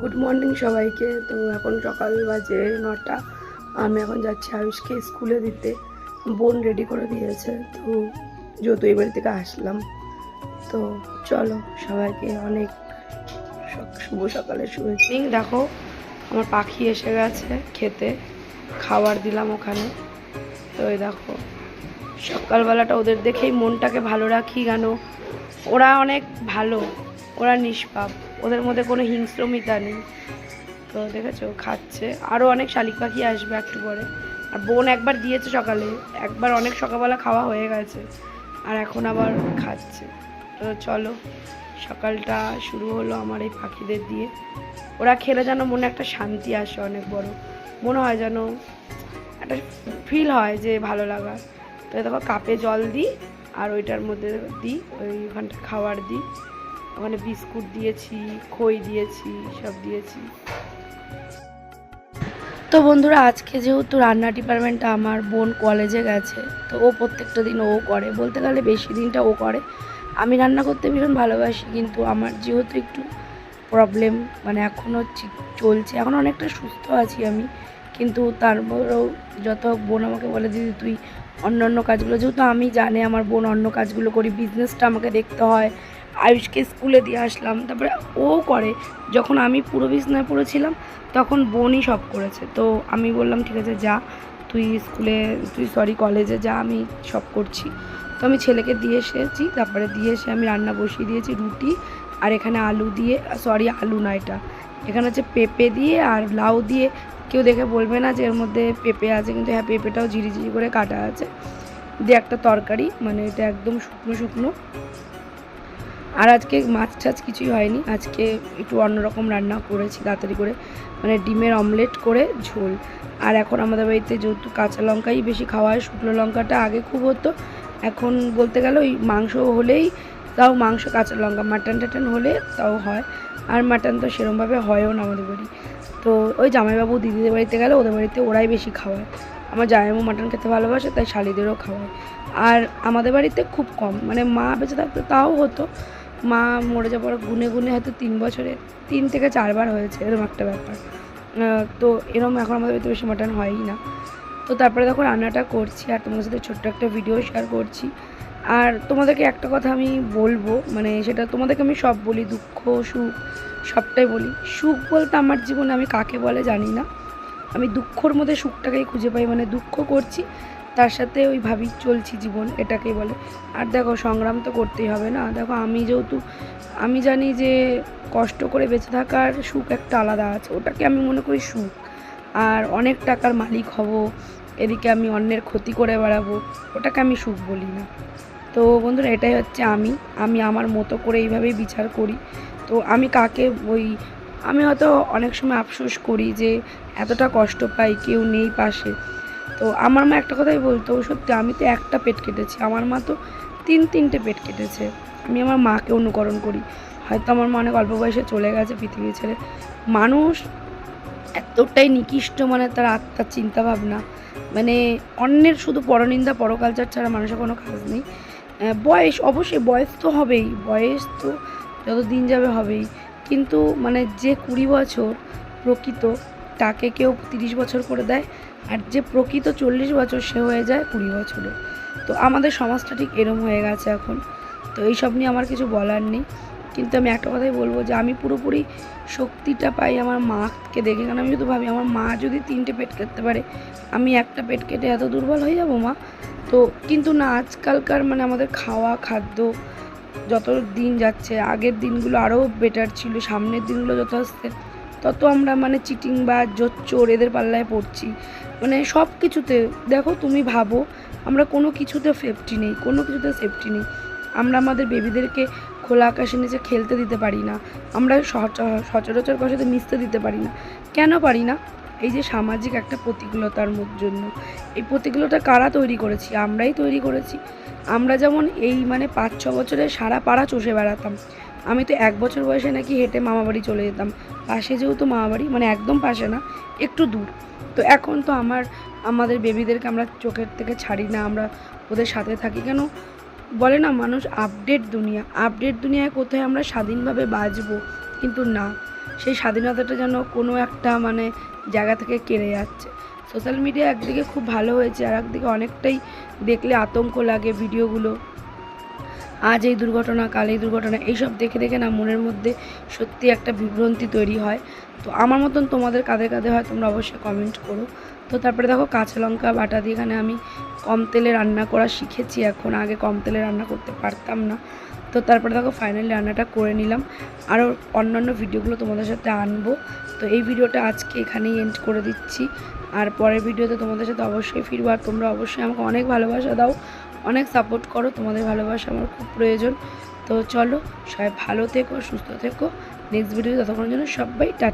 Good morning সবাইকে। তো এখন সকাল বাজে নটা। আমি এখন যাচ্ছি আয়ুষকে স্কুলে দিতে। বোন রেডি করে দিয়েছে। তো যেহেতু এই বাড়ি থেকে আসলাম। তো চলো সবাইকে অনেক শুভ সকালে শুভেচ্ছা। দেখো, আমার পাখি এসে গেছে খেতে। খাবার দিলাম ওখানে। তো এই দেখো, সকালবেলাটা ওদের দেখেই মনটাকে ভালো রাখি কেন ওরা অনেক ভালো। ওরা নিষ্পাপ। ওদের মধ্যে কোনো হিংস্রমিতা নেই। তো দেখেছ, খাচ্ছে। আরও অনেক শালিক পাখি আসবে একটু পরে। আর বোন একবার দিয়েছে সকালে। একবার অনেক সকালবেলা খাওয়া হয়ে গেছে। আর এখন আবার খাচ্ছে। তো চলো, সকালটা শুরু হলো আমার এই পাখিদের দিয়ে। ওরা খেলে যেন মনে একটা শান্তি আসে অনেক বড়। মনে হয় যেন একটা ফিল হয় যে ভালো লাগা। তো দেখো, কাপে জল দিই আর ওইটার মধ্যে দিই, ওই ওখানটা খাবার দিই। ওখানে বিস্কুট দিয়েছি, খই দিয়েছি, সব দিয়েছি। তো বন্ধুরা, আজকে যেহেতু রান্না ডিপার্টমেন্টটা আমার বোন কলেজে গেছে, তো ও প্রত্যেকটা দিন ও করে। বলতে গেলে বেশি দিনটা ও করে। আমি রান্না করতে ভীষণ ভালোবাসি, কিন্তু আমার যেহেতু একটু প্রবলেম মানে এখনও চলছে, এখন অনেকটা সুস্থ আছি আমি। কিন্তু তারপরেও যত বোন আমাকে বলে, দিদি, তুই অন্য অন্য কাজগুলো, যেহেতু আমি জানি আমার বোন অন্য কাজগুলো করি বিজনেসটা আমাকে দেখতে হয়। আয়ুষকে স্কুলে দিয়ে আসলাম। তারপরে ও করে। যখন আমি পুরো বিছনায় পড়েছিলাম, তখন বোনই সব করেছে। তো আমি বললাম, ঠিক আছে, যা। তুই স্কুলে, তুই সরি কলেজে যা, আমি সব করছি। তো আমি ছেলেকে দিয়ে এসেছি। তারপরে দিয়ে এসে আমি রান্না বসিয়ে দিয়েছি, রুটি আর এখানে আলু দিয়ে সরি আলু না এটা। এখানে হচ্ছে পেঁপে দিয়ে আর লাউ দিয়ে। কেউ দেখে বলবে না যে এর মধ্যে পেঁপে আছে, কিন্তু হ্যাঁ পেঁপেটাও ঝিরিঝিরি করে কাটা আছে। দিয়ে একটা তরকারি মানে এটা একদম শুকনো শুকনো। আর আজকে মাছ টাছ কিছুই হয়নি। আজকে একটু অন্যরকম রান্না করেছি তাড়াতাড়ি করে। মানে ডিমের অমলেট করে ঝোল। আর এখন আমাদের বাড়িতে যেহেতু কাঁচা লঙ্কাই বেশি খাওয়া হয়, শুকনো লঙ্কাটা আগে খুব হতো। এখন বলতে গেলে ওই মাংস হলেই তাও মাংস কাঁচা লঙ্কা, মাটন টাটন হলে তাও হয়। আর মাটন তো সেরমভাবে হয়ও না আমাদের বাড়ি। তো ওই জামাইবাবু দিদিদের বাড়িতে গেলে ওদের বাড়িতে ওরাই বেশি খাওয়ায়। আমার জামাইবাবু মাটন খেতে ভালোবাসে, তাই শালিদেরও খাওয়ায়। আর আমাদের বাড়িতে খুব কম। মানে মা বেঁচে থাকতে তাও হতো। মা মরে যাওয়ার গুনে গুনে হয়তো তিন বছরে, তিন থেকে চারবার হয়েছে, এরকম একটা ব্যাপার। তো এরকম এখন আমাদের বাড়িতে বেশি মাটন হয়ই না। তো তারপরে দেখো রান্নাটা করছি, আর তোমাদের সাথে ছোট্ট একটা ভিডিও শেয়ার করছি। আর তোমাদেরকে একটা কথা আমি বলব মানে সেটা তোমাদেরকে আমি সব বলি, দুঃখ, সুখ, সবটাই বলি। সুখ বলতে আমার জীবনে আমি কাকে বলে জানি না। আমি দুঃখর মধ্যে সুখটাকেই খুঁজে পাই মানে দুঃখ করছি তার সাথে ওই ভাবি চলছি জীবন, এটাকেই বলে। আর দেখো, সংগ্রাম তো করতেই হবে না। দেখো, আমি যেহেতু, আমি জানি যে কষ্ট করে বেঁচে থাকার সুখ একটা আলাদা আছে। ওটাকে আমি মনে করি সুখ। আর অনেক টাকার মালিক হব, এদিকে আমি অন্যের ক্ষতি করে বেড়াবো, ওটাকে আমি সুখ বলি না। তো বন্ধুরা, এটাই হচ্ছে আমি। আমি আমার মতো করে এইভাবেই বিচার করি। তো আমি কাকে ওই, আমি হয়তো অনেক সময় আফসোস করি যে এতটা কষ্ট পাই, কেউ নেই পাশে। তো আমার মা একটা কথাই বলতো, সত্যি আমি তো একটা পেট কেটেছি, আমার মা তো তিন তিনটে পেট কেটেছে। আমি আমার মাকে অনুকরণ করি। হয়তো আমার মা অনেক অল্প বয়সে চলে গেছে পৃথিবী ছেড়ে। মানুষ এতটাই নিকৃষ্ট মানে তার আত্মার চিন্তা ভাবনা মানে অন্যের শুধু পরনিন্দা, পরকালচার ছাড়া মানুষের কোনো কাজ নেই। বয়স অবশ্যই, বয়স তো হবেই, বয়স তো যত দিন যাবে হবেই। কিন্তু মানে যে কুড়ি বছর প্রকৃত তাকে কেউ তিরিশ বছর করে দেয় আর যে প্রকৃত চল্লিশ বছর সে হয়ে যায় কুড়ি বছরে। তো আমাদের সমাজটা ঠিক এরম হয়ে গেছে এখন। তো এইসব নিয়ে আমার কিছু বলার নেই। কিন্তু আমি একটা কথাই বলব যে আমি পুরোপুরি শক্তিটা পাই আমার মাকে দেখে। কারণ আমি যদি ভাবি, আমার মা যদি তিনটে পেট কাটতে পারে, আমি একটা পেট কেটে এত দুর্বল হয়ে যাব মা? তো কিন্তু না, আজকালকার মানে আমাদের খাওয়া, খাদ্য যত দিন যাচ্ছে, আগের দিনগুলো আরও বেটার ছিল, সামনের দিনগুলো যত আসছে তত আমরা মানে চিটিং বা জোচ্চোর এদের পাল্লায় পড়ছি। মানে সব কিছুতে, দেখো তুমি ভাবো, আমরা কোনো কিছুতে সেফটি নেই, কোনো কিছুতে সেফটি নেই। আমরা আমাদের বেবিদেরকে খোলা আকাশের নিচে খেলতে দিতে পারি না। আমরা সচ- সচরাচর কারোর সাথে মিশতে দিতে পারি না। কেন পারি না? এই যে সামাজিক একটা প্রতিকূলতার জন্য। এই প্রতিকূলতা কারা তৈরি করেছি? আমরাই তৈরি করেছি। আমরা যেমন এই মানে পাঁচ ছ বছরে সারা পাড়া চষে বেড়াতাম। আমি তো এক বছর বয়সে নাকি হেঁটে মামাবাড়ি চলে যেতাম। পাশে যেহেতু মামাবাড়ি মানে একদম পাশে না, একটু দূর। তো এখন তো আমার, আমাদের বেবিদেরকে আমরা চোখের থেকে ছাড়ি না, আমরা ওদের সাথে থাকি। কেন? বলে না, মানুষ আপডেট দুনিয়া। আপডেট দুনিয়ায় কোথায় আমরা স্বাধীনভাবে বাঁচবো? কিন্তু না, সেই স্বাধীনতাটা যেন কোনো একটা মানে জায়গা থেকে কেড়ে যাচ্ছে। সোশ্যাল মিডিয়া একদিকে খুব ভালো হয়েছে আর একদিকে অনেকটাই দেখলে আতঙ্ক লাগে ভিডিওগুলো। আজ এই দুর্ঘটনা, কাল এই দুর্ঘটনা, এইসব দেখে দেখে না মনের মধ্যে সত্যি একটা বিভ্রান্তি তৈরি হয়। তো আমার মতন তোমাদের কাঁধে কাঁধে হয়, তোমরা অবশ্যই কমেন্ট করো। তো তারপরে দেখো, কাঁচা লঙ্কা বাটা দিয়ে এখানে আমি কম তেলে রান্না করা শিখেছি এখন। আগে কম তেলে রান্না করতে পারতাম না। তো তারপরে দেখো ফাইনালি রান্নাটা করে নিলাম। আরও অন্যান্য ভিডিওগুলো তোমাদের সাথে আনব। তো এই ভিডিওটা আজকে এখানেই এন্ড করে দিচ্ছি। আর পরের ভিডিওতে তোমাদের সাথে অবশ্যই ফিরবো। আর তোমরা অবশ্যই আমাকে অনেক ভালোবাসা দাও। অনেক সাপোর্ট করো, তোমাদের ভালোবাসা আমার খুব প্রয়োজন। তো চলো, সবাই ভালো থেকো, সুস্থ থেকো। নেক্সট ভিডিও ততক্ষণের জন্য সবাই টাটা